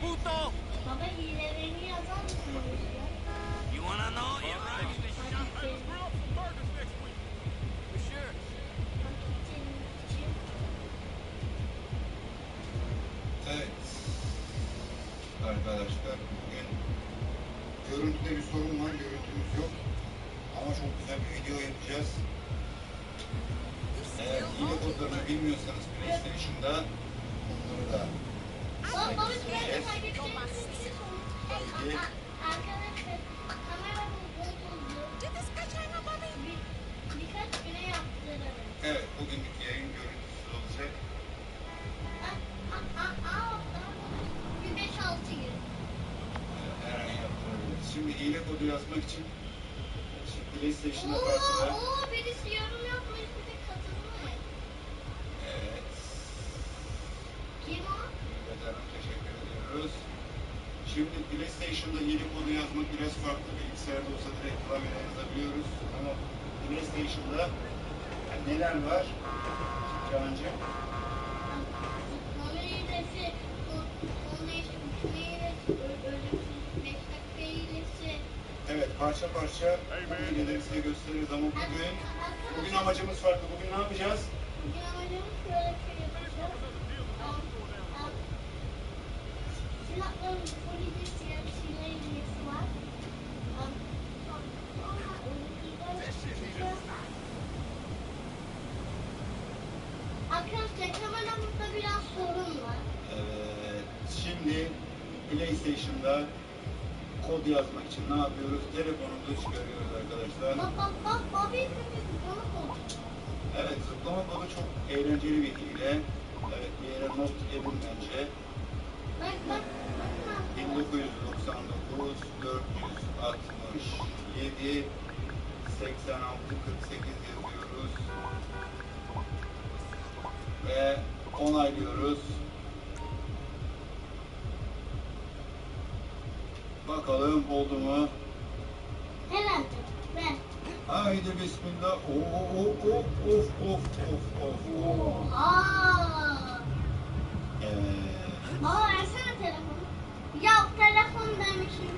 puto! Baba hilelerini yazar mısınız? You wanna know? You're right. Şimdi PlayStation'a Oo, birisi yorum yapmış bir de katılmış. Evet. Kim o? Hanım teşekkür ediyoruz. Şimdi PlayStation'da hile kodu yazmak biraz farklı. Bilgisayarda olsa direkt klavyeden yazabiliyoruz. Ama PlayStation'da yani neler var? Cancı. Hilesi. Evet parça parça size gösteririz ama bugün bugün amacımız farklı. Bugün ne yapacağız? Bugün amacımız şöyle bir şey yapacağız. Silahların var. Sonra uygulayacağız. Arkadaşlar kameramızda biraz sorun var. Evet. Şimdi PlayStation'da kod yazmak için ne yapıyoruz? Telefonumuzu çıkarıyoruz arkadaşlar. Bak bak bak bir bunu koy. Evet zıplama kodu çok eğlenceli bir hile. Evet bir yere not edin bence. Bak bak bak ne yapıyor? 1999 467 86 48 yazıyoruz. Ve onaylıyoruz. Bakalım oldu mu? Herhalde. Ben. Haydi bismillah. Oo, oo, oo, of of of of. Oha. Evet. Baba versene telefonu. Ya telefon demişim.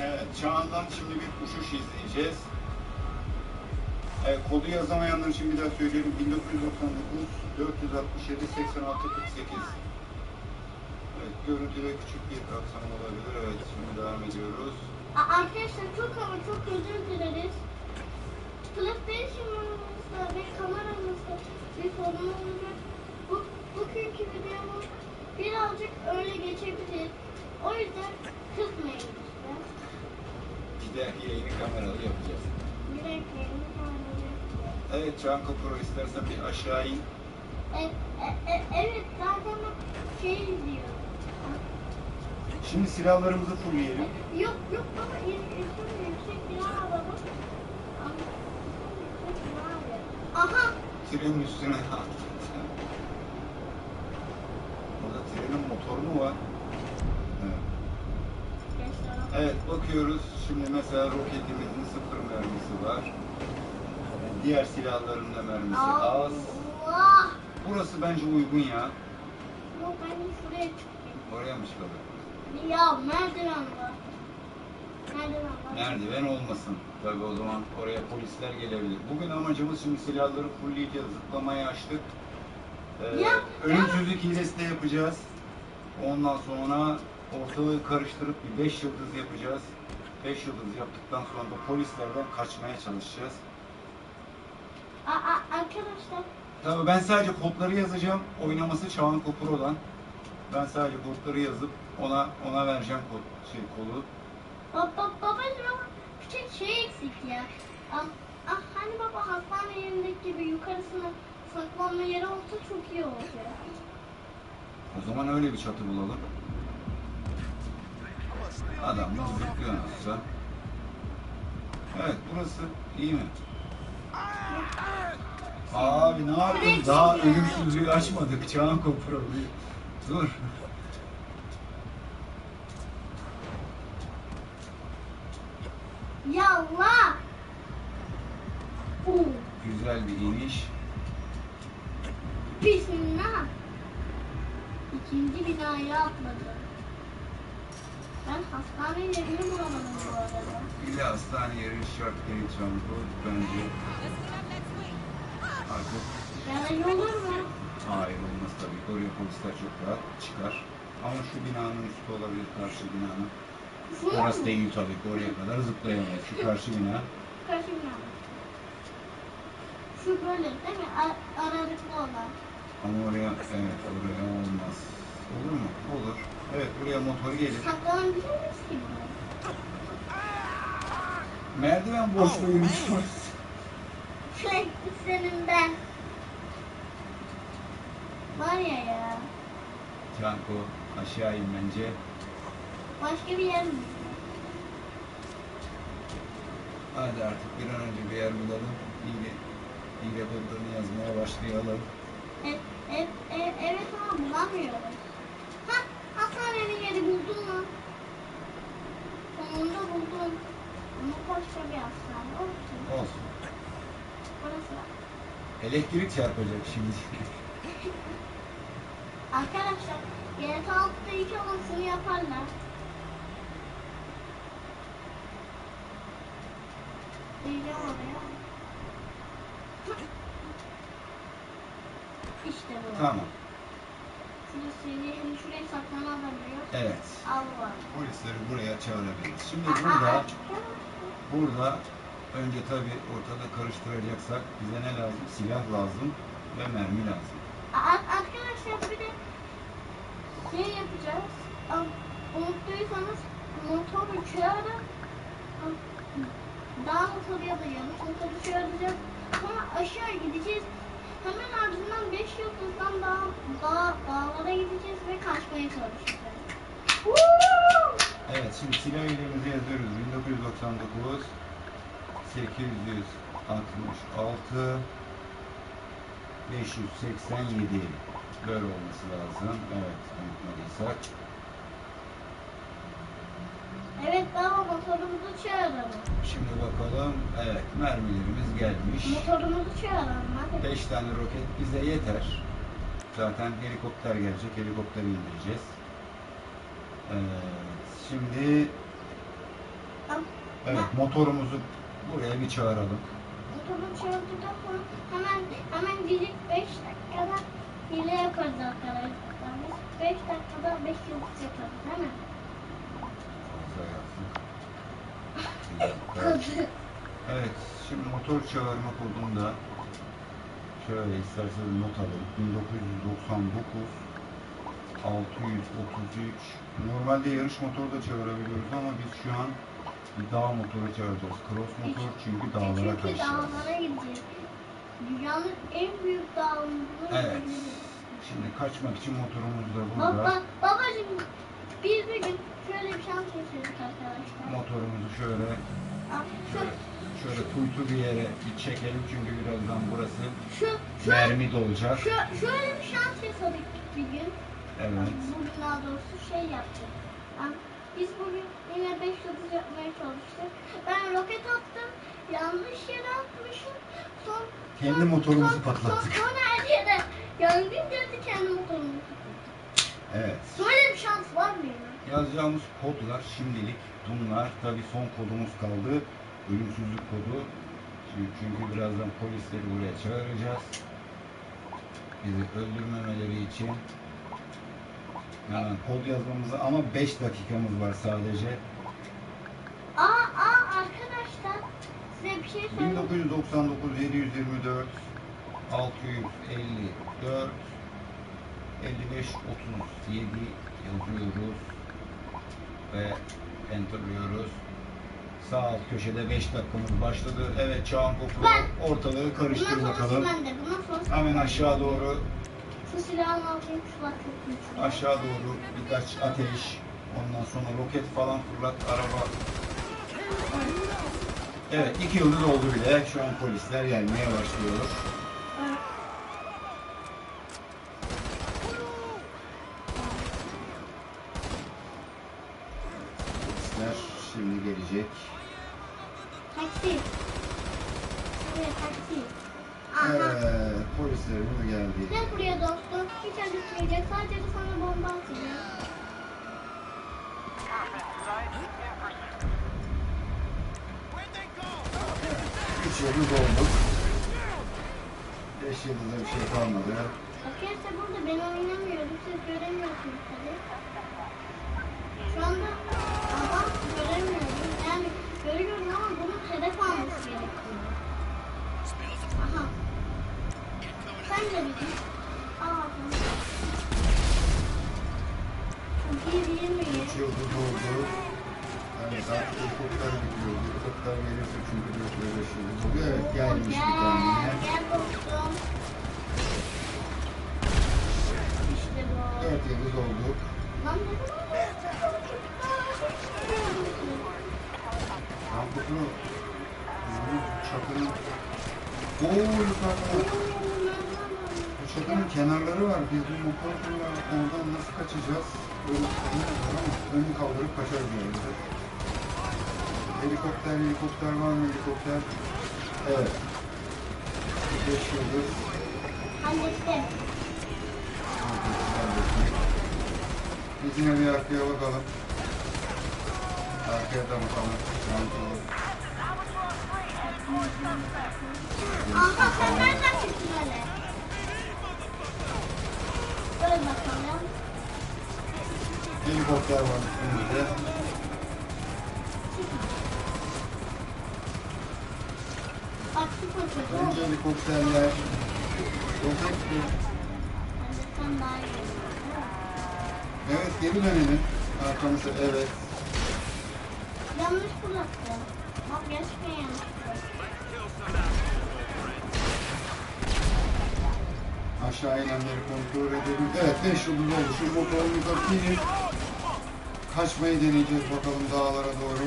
Evet, Çağan'dan şimdi bir uçuş izleyeceğiz. Evet, kodu yazamayanlar için bir daha söyleyelim. 1999 467 86 48. Evet, görüntüde küçük bir aksam olabilir. Evet, şimdi devam ediyoruz. Arkadaşlar çok ama çok özür dileriz. PlayStation'ımızda ve kameramızda bir sorunumuz var. Bu, bugünkü videomuz birazcık öyle geçebilir. O yüzden kızmayın lütfen. Bir de yayını kameralı yapacağız. Yürekleriniz oynayacak. Evet, Çağan Kapuro istersen bir aşağı in. E, e, e, evet zaten şey izliyor. Şimdi silahlarımızı fullleyelim. Yok yok baba yüksek bina var. Aha Trenin üstüne. Burada trenin motoru mu var? Evet. Evet bakıyoruz. Şimdi mesela roketimizin sıfır mermisi var. Diğer silahların da mermisi az. Allah. Burası bence uygun ya. Yok ben şuraya çıkayım. Oraya mı çıkalım? Ya merdiven var. Merdiven olmasın. Tabii o zaman oraya polisler gelebilir. Bugün amacımız şimdi silahları fullleyeceğiz. Zıplamayı açtık. Ee, Ya, ölümsüzlük hilesi de yapacağız. Ondan sonra ortalığı karıştırıp bir 5 yıldız yapacağız. 5 yıldız yaptıktan sonra da polislerden kaçmaya çalışacağız. Aa, aa, arkadaşlar Tabii ben sadece kodları yazacağım. Oynaması Çağan Kopuro'dan. Ben sadece kodları yazıp ona ona vereceğim kod şey kodu. baba babacığım ama tek şey eksik ya. Ah, ah hani baba hastane yerindeki gibi yukarısına saklanma yeri olsa çok iyi olacak. O zaman öyle bir çatı bulalım. Adamlar zıplıyor nasılsa. Evet burası iyi mi? Abi ne yaptın? Daha ölümsüzlüğü açmadık. Çağın Kopuro'yu. Dur. Yallah. Oo, Güzel bir iniş. bismillah. İki ikinci binaya atladım. Ben hastane yerini bulamadım bu arada. İlla hastane yeri şart değil Çanko. Bence artık Yani olur mu? hayır olmaz tabii. Oraya polisler çok rahat çıkar. Ama şu binanın üstü olabilir karşı binanın. Orası değil tabii ki oraya kadar zıplayamayız. Şu karşı bina. Karşı bina. Şu böyle değil mi? A- aralıklı olan. Ama oraya evet oraya olmaz. Olur mu? Olur. Evet buraya motor gelir. Saklanabilir miyiz ki bunu? Merdiven boşluğuymuş. Sürekli senin ben. Var ya ya. Çanko aşağı in bence. Başka bir yer mi? Hadi artık bir an önce bir yer bulalım. İyi hile kodlarını yazmaya başlayalım. E, e, e, evet ama bulamıyoruz. Ha, hastanenin yeri buldum mu? Sonunda buldum. Ama başka bir hastane olsun. Olsun. Burası. Elektrik çarpacak şimdi. Arkadaşlar GTA 6'da iki olasını yaparlar. Diyeceğim oraya. İşte bu. tamam. Şurası şimdi şuraya saklanabiliyor. Evet. Al var. Polisleri buraya çağırabiliriz. Şimdi burada burada önce tabii ortada karıştıracaksak bize ne lazım? Silah lazım ve mermi lazım. Arkadaşlar bir de şey yapacağız. Unuttuysanız motor uçağına dağ motoru ya da yanlış motoru çağıracağız. Sonra aşağı gideceğiz. Hemen ardından 5 yıldızdan dağ, dağ, dağlara gideceğiz ve kaçmaya çalışacağız. Evet şimdi silah üyelerimizi yazıyoruz. 1999 866 587 böyle olması lazım. Evet unutmadıysak. Evet dağ motorumuzu çağıralım. Şimdi bakalım. Evet mermilerimiz gelmiş. Motorumuzu çağıralım hadi. 5 tane roket bize yeter. Zaten helikopter gelecek. Helikopteri indireceğiz. Evet, şimdi evet motorumuzu buraya bir çağıralım. Motoru çağırdıktan sonra hemen hemen gidip 5 dakikada hile yaparız arkadaşlar. Biz 5 dakikada 5 yıldız yaparız değil mi? Fazla yaptık. Bir dakika. Evet, şimdi motor çağırma kodunu da şöyle isterseniz not alın. 1999 633 Normalde yarış motoru da çağırabiliyoruz ama biz şu an bir dağ motoru çağıracağız. Cross motor çünkü dağlara Çünkü karşı. dağlara gideceğiz. Dünyanın en büyük dağını Evet. Şimdi kaçmak için motorumuz da Baba, burada. babacığım biz bir gün şöyle bir şans yaşadık arkadaşlar. Motorumuzu şöyle şöyle, şöyle kuytu bir yere bir çekelim çünkü birazdan burası şu, şu, mermi dolacak. şu, şöyle bir şans yaşadık bir gün. Evet. Bugün daha doğrusu şey yaptık. Biz bugün yine 5 yıldız yapmaya çalıştık. Ben roket attım. Yanlış yere atmışım. Son, Kendi son- motorumuzu son- patlattık. Son, son her yere yangın geldi kendi motorumu patlattık. Evet. Böyle bir şans var mı ya? Yazacağımız kodlar şimdilik bunlar. Tabii son kodumuz kaldı. Ölümsüzlük kodu. Çünkü, birazdan polisleri buraya çağıracağız. Bizi öldürmemeleri için. Hemen kod yazmamıza ama 5 dakikamız var sadece. Aa, aa arkadaşlar size bir şey söyleyeyim. 1999 724 654 55 37 yazıyoruz ve enterlıyoruz. Sağ alt köşede 5 dakikamız başladı. Evet Çağan Kopru ortalığı karıştır bakalım. Hemen aşağı doğru aşağı doğru birkaç ateş. Ondan sonra roket falan fırlat araba. Evet iki yıldız oldu bile. Şu an polisler gelmeye başlıyor. Evet. Polisler şimdi gelecek. Taksi. Evet taksi. Aha. Evet, polislerimiz geldi. Gel buraya dostum. Hiç acıtmayacak. Sadece bir sana bomba atacağım. Üç yıldız olduk. Beş yıldızda bir şey kalmadı. Bakıyorsa burada ben oynamıyorum. Siz göremiyorsunuz tabii. Şu anda görüyorum ama bunun hedef alması gerekiyor. Aha. Sen de bir Aa. Bir yirmi. Üç yıldız oldu. Evet, artık helikopter gidiyor. Helikopter gelirse çünkü dört ve beş yıldız oluyor. Evet, gelmiş bir tane. gel dostum. İşte bu. Dört yıldız olduk. Lan ne kadar Tam kutu. Çatının. Oo kenarları var. Biz bu motorla oradan nasıl kaçacağız? Önü kaldırıp kaçarız yani. Helikopter, helikopter var mı? Helikopter. Evet. Beş yıldız. Hallettim. Biz yine bir arkaya bakalım. Aha sen nereden çıktın öyle? Böyle bakalım. Helikopter var üstümüzde. Bak şu koşuyor. Önce helikopterler. Roket olur. Evet geri dönelim. Arkamızda evet. Yanlış bıraktı. Bak gerçekten yanlış. Aşağı inenleri kontrol edelim. Evet 5 yıldız oldu. Şu motorumuza binip kaçmayı deneyeceğiz bakalım dağlara doğru.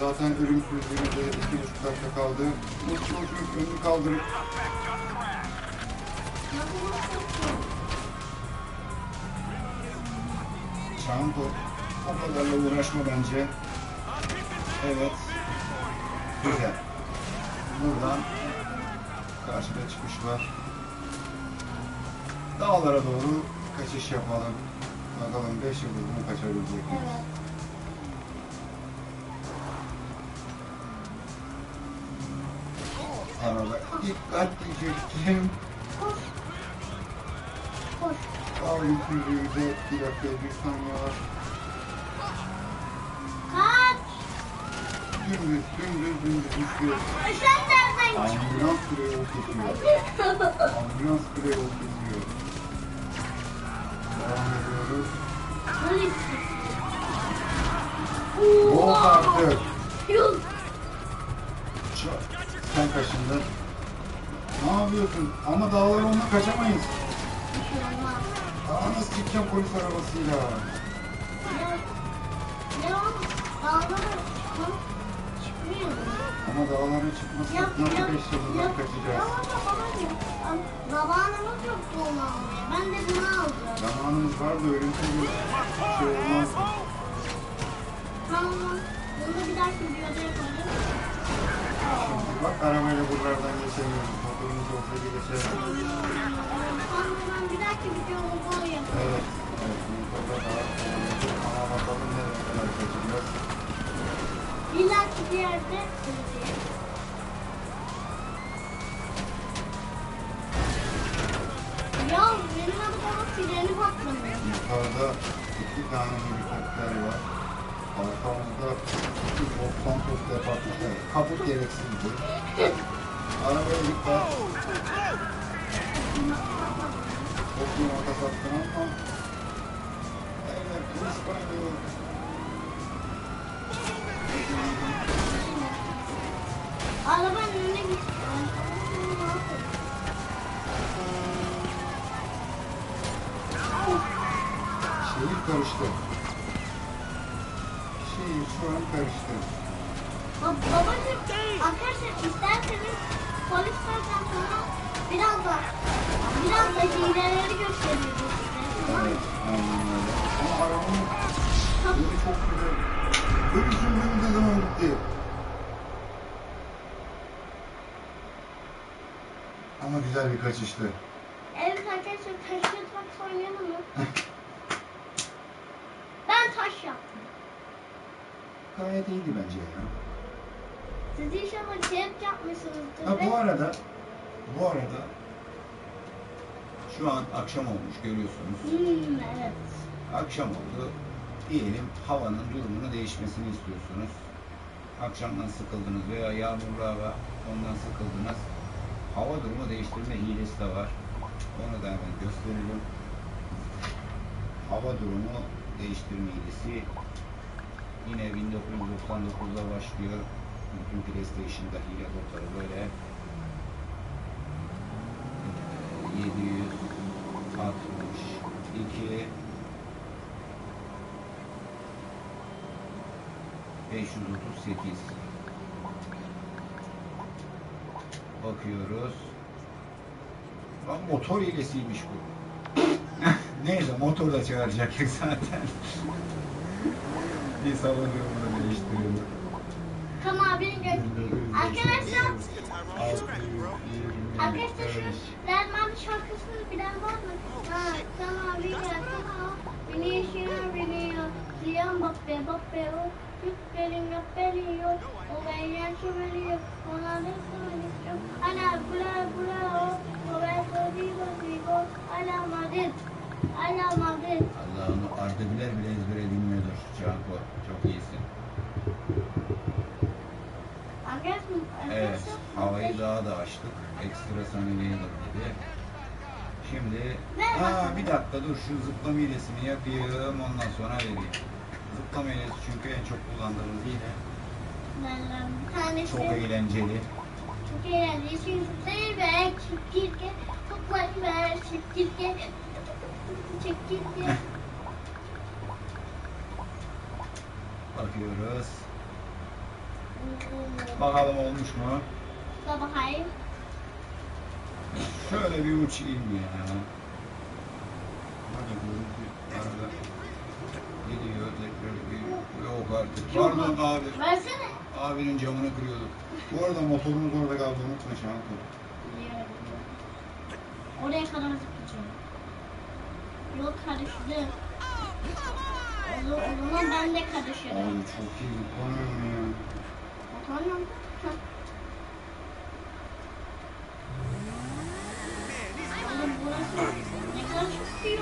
Zaten ölüm sürücümüzde iki buçuk dakika kaldı. Mutlu olsun önünü kaldırıp? Çanto o kadarla uğraşma bence. Evet. Güzel. Buradan karşıda çıkış var. Dağlara doğru kaçış yapalım. Bakalım 5 yıldızını kaçabilecek miyiz? Evet. Arada dikkat diyecektim. Koş. Koş. Al yüzümüze bir dakika bir saniye var. Dümdüz dümdüz dümdüz düşüyor. Ambulans bile yol kesiyor. Ambulans bile yol kesiyor. Devam ediyoruz. Yok artık. Sen kaşındın. Ne yapıyorsun? Ama dağlara onunla kaçamayız. Şey nasıl çıkacağım polis arabasıyla? Ya, ya dağlara çıkmam çıkmıyor. Ama dağlara çıkmasak Yap, nasıl yap, beş yıldızdan yap. kaçacağız? Zamanımız yok bunu almaya. Ben de bunu alacağım. Zamanımız var da ölümsüz bir şey olmaz. Tamam. Bunu bir dahaki videoda yaparız. Şimdi bak arabayla buralardan geçemiyoruz. Motorumuz olsaydı geçerdik. Tamam, ben bir dahaki videoda bunu yaparız. Evet. Evet. Motorda daha ama bakalım ne kadar kaçacağız. Dahaki bir yerde göreceğiz. Ya benim arabamın freni patlamıyor. Yukarıda iki tane helikopter var. Arkamızda 90 top departmanı. Kaput gereksizdi. Arabaya dikkat. Çok orta sattın ama. Evet, bayılıyor. Arabanın önüne gitti. Şehir karıştı. Şehir şu an karıştı. Bab babacığım, arkadaşlar isterseniz polislerden sonra biraz da biraz da hileleri mı? Evet, aynen öyle. Ama arabanın yeri çok güzel. Ama güzel bir kaçıştı. Evet arkadaşlar taş yatmak oynayalım mı? ben taş yaptım. Gayet iyiydi bence ya. Siz inşallah cep yapmışsınızdır. Ha bu arada bu arada şu an akşam olmuş görüyorsunuz. Hmm, evet. Akşam oldu. Diyelim havanın durumunu değişmesini istiyorsunuz. Akşamdan sıkıldınız veya yağmurlu hava ondan sıkıldınız. Hava durumu değiştirme hilesi de var. Onu da hemen gösterelim. Hava durumu değiştirme hilesi yine 1999'da başlıyor. Bütün PlayStation'da hile kodları böyle. Ee, 762 538 Bakıyoruz. Lan motor hilesiymiş bu. Neyse motor da çağıracaktık zaten. Bir hava durumunu değiştiriyorum. Tamam abinin gö Arkadaşlar, arkadaşlar şu Derman şarkısını bilen var mı? Ha, sana bir gel sana. Beni yaşıyor, beni yok. Ziyan bappe bappe Yük belin yok belin yok. O ben beni yok. Ona ne söyleyeceğim? Ana bula bula o. O ben söyleyeyim o. Ala Madrid. Ala Madrid. Allah onu Arda Güler bile ezbere bilmiyordur. Canko çok iyisin. Evet, havayı daha da açtık. Ekstra samimiye dedi. Şimdi, aa bir dakika dur şu zıplama hilesini yapayım ondan sonra vereyim. Zıplama hilesi çünkü en çok kullandığımız. Bunlardan bir tanesi. Çok eğlenceli. Çok eğlenceli. Çünkü sever çekirge. Çok sever çekirge. Çekirge. Bakıyoruz. Bakalım olmuş mu? Bakayım. Şöyle bir uçayım ya. Hadi görüntü arada gidiyor tekrar yok artık. Pardon abi. Versene. Abinin camını kırıyorduk. Bu arada motorumuz orada kaldı unutma. Biliyorum. Oraya kadar zıplayacağım. Yok karıştı. O zaman, ben de karışırım. Abi çok iyi zıplamıyorum ya. Tamam. Oğlum burası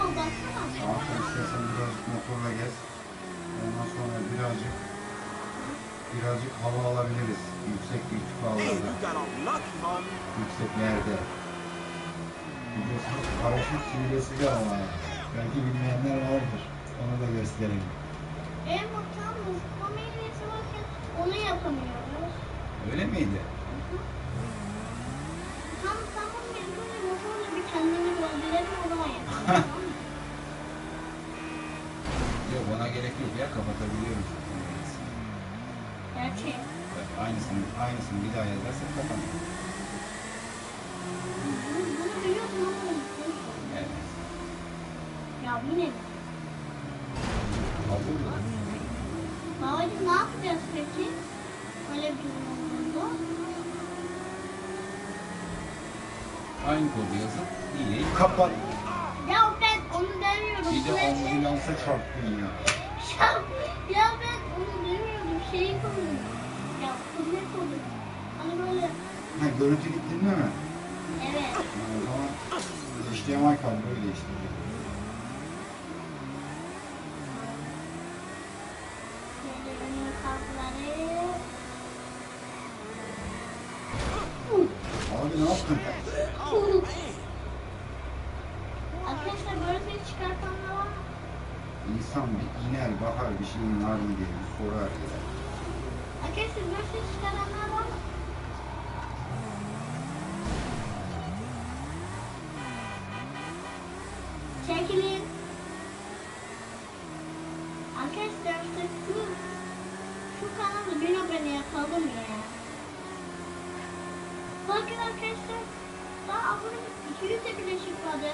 baksana. Şankı istersen birazcık motorla gez. Ondan sonra birazcık birazcık hava alabiliriz. Yüksek irtifalarda. you got off lucky, homie. Yükseklerde. Biliyorsunuz paraşüt hilesi var ama. Belki bilmeyenler vardır. Onu da gösterelim. En bakan zıplama iğnesi varken onu yapamıyoruz. Öyle miydi? Tam tamam böyle motorla bir kendimi öldürelim o zaman yapalım. tamam mı? Yok ona gerek yok ya kapatabiliyoruz. Gerçi. Aynısını, aynısını bir daha yazarsak kapanır. Bunu, bunu ama unuttum. Evet. Ya yine mi? Kabul mü? Babacım ne yapacağız peki? Öyle bir durum olduğunda. Aynı kodu yazıp hileyi kapat. Ya ben onu demiyorum. Bir de Flash- ambulansa çarptın ya. Ya, ya ben onu demiyorum. Şeyi koydum. Ya bu ne koydum? Hani böyle Ha görüntü gittin mi? evet. Ha, o zaman HDMI. Böyle önüme kapıları. Abi ne yaptın? Arkadaşlar böyle bir çıkartanlar var mı? İnsan iner bakar bir şeyin var mı diye bir sorar ya. Arkadaşlar bir çıkaranlar var mı? Çekilin. Arkadaşlar işte şu, şu kanalı bir abone yapalım ya. Bakın arkadaşlar daha abone 200 de bile çıkmadı.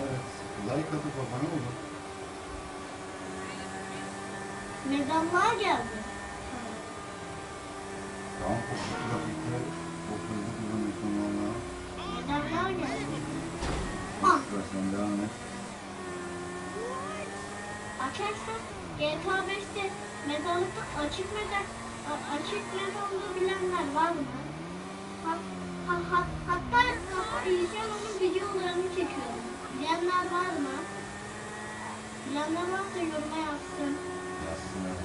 Evet. Like atıp abone olun. Medallar geldi. Tamam, fotoğrafı da Çok hızlı kullanıyorsun valla. Medaller geldi. Sıra sen devam et. Arkadaşlar GTA 5'te mezarlıkta açık mezar açık mezarlığı bilenler var mı? Ha, ha, ha, hatta hatta İlker onun videolarını çekiyorum. Bilenler var mı? Bilenler varsa yoruma yazsın. Yazsın hadi.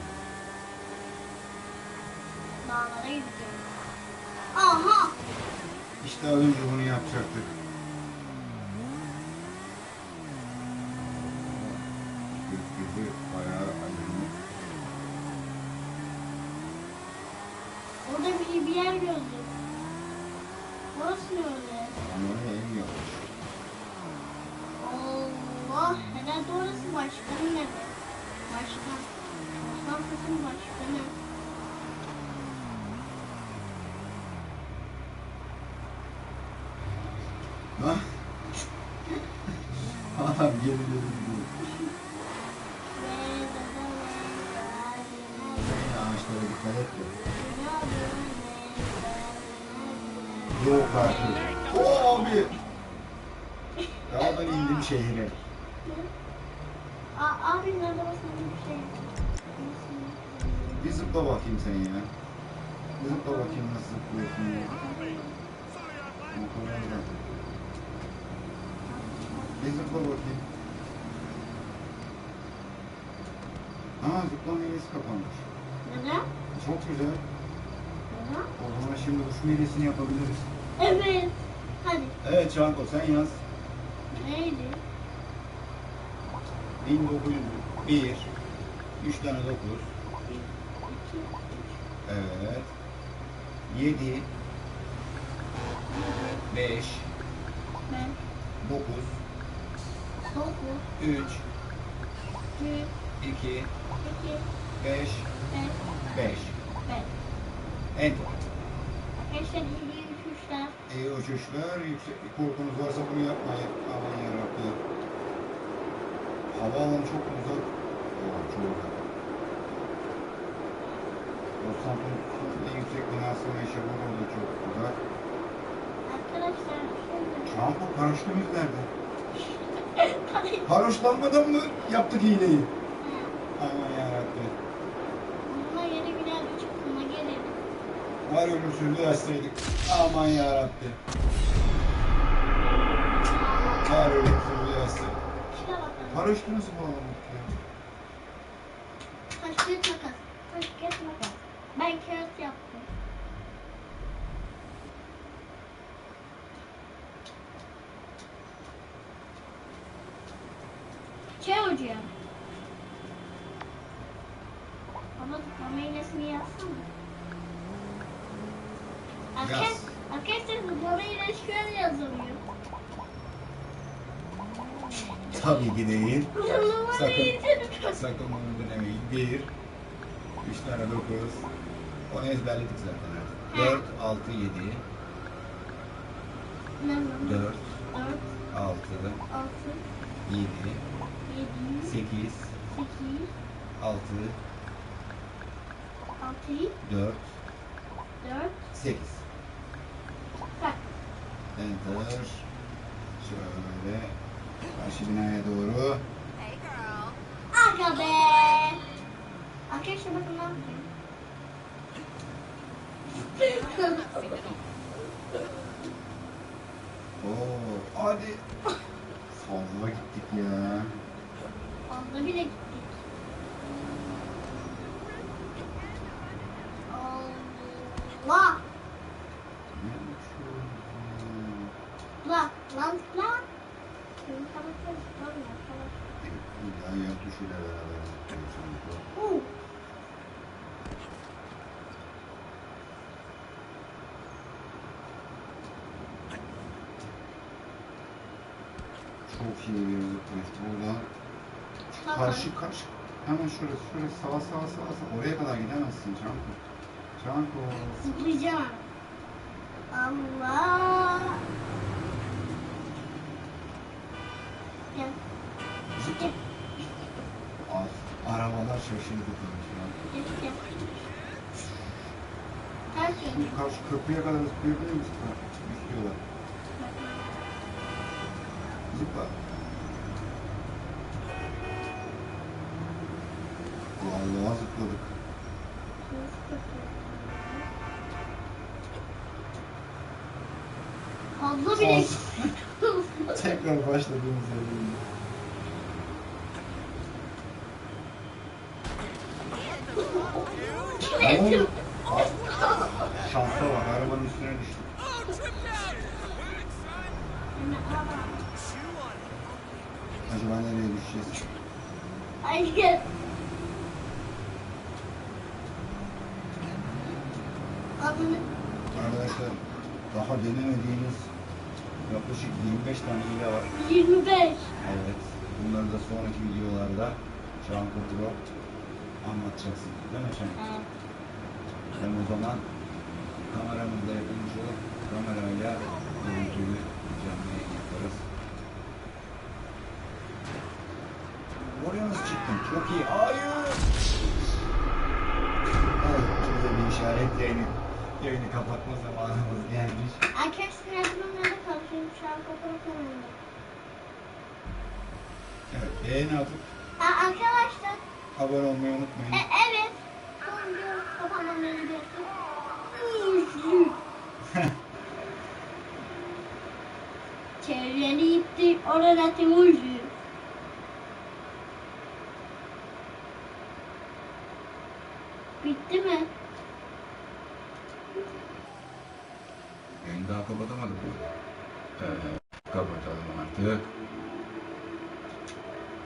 Dağlara gidiyorum. Aha! İşte az önce bunu yapacaktık. Gökyüzü bayağı aydınlık. Orada bir, bir yer gördüm. Burası ne öyle? Ama oraya ev yapmış. Allah! Herhalde orası başkanın evi. Başkan. Başkan kızın başkanı. Lan. Adam ve Yine ağaçlara dikkat et de. Yok artık. Oo abi. Dağdan indim şehire. Aa, abi nerede basın bir şey. Bir zıpla bakayım sen ya. Bir zıpla bakayım nasıl zıplıyorsun ya. Motorlar da. Zıpla bakayım. Aa zıplama hilesi kapanmış. Neden? Çok güzel. Neden? O zaman şimdi uçma hilesini yapabiliriz. Evet. Hadi. Evet Çanko sen yaz. Neydi? 1901 3 tane 9 İki, Evet 7 5 beş, 9 dokuz, 3 üç, 2 iki, 5 beş, 5 beş. Enter. Arkadaşlar iyi uçuşlar. İyi uçuşlar. Yüksek korkunuz varsa bunu yapmayın. Aman yarabbim. Havaalanı çok uzak. Oo, çok uzak. Los Santos'un en yüksek binası Meşhur orada çok uzak. Arkadaşlar şimdi. Çanko paraşütümüz nerede? Paraşütlanmadan mı yaptık hileyi? Aman yarabbim. Buna yeni birer uçup buna gelelim. Var ömürsüzlüğü açsaydık. Aman yarabbim. Var ömürsüzlüğü açsaydık. İşte bakalım. Paraşütü nasıl bağlamak ya? Taş kağıt makas. Taş kağıt makas. Ben kağıt yaptım. 1, 3 tane 9, onu ezberledik zaten artık. 4, 6, 7, 4, 6, 7, 8, 6, 4, 8. Enter. Şöyle karşı binaya doğru. Aga be. Arkadaşlar bakın yapayım. Oo, hadi. Fazla gittik ya. Fazla bile gittik. Allah. Ya? La, lan, lan. Arkadaşlar. İlla yan tuşuyla beraber zıplıyorsun. Buradan Tamam. karşı karşı. Hemen şurası, şurası sağa sağa sağa sağa. Oraya kadar gidemezsin Canko. Canko. Zıplayacağım. Allah. Gel. Zıpla. Arabalar şaşırdı tabii şu an. Şimdi karşı köprüye kadar zıplayabilir misin? Ha, istiyorlar. Zıpla. Vallahi zıpladık. Fazla bile. Tekrar başladığımız yerden. Oğlum, Şansa bak, arabanın üstüne düştük. Acaba nereye düşeceğiz? Hayır. Adını Arkadaşlar, daha denemediğimiz yaklaşık 25 tane hile var. 25. Evet, bunları da sonraki videolarda Çağan Kurtul'a anlatacaksın. Değil mi Çağan? Ben o zaman kameramızda yapılmış olup kamerayla görüntülü canlı yaparız. Oraya nasıl çıktın? Çok iyi. Hayır! Evet, bize bir işaret yayını, yayını kapatma zamanımız gelmiş. Arkadaşlar şu an fotoğraf. Evet, beğeni atıp Aa, arkadaşlar. abone olmayı unutmayın. E, evet. Son kafamdan. Çevreni gitti. Orada Timurcu.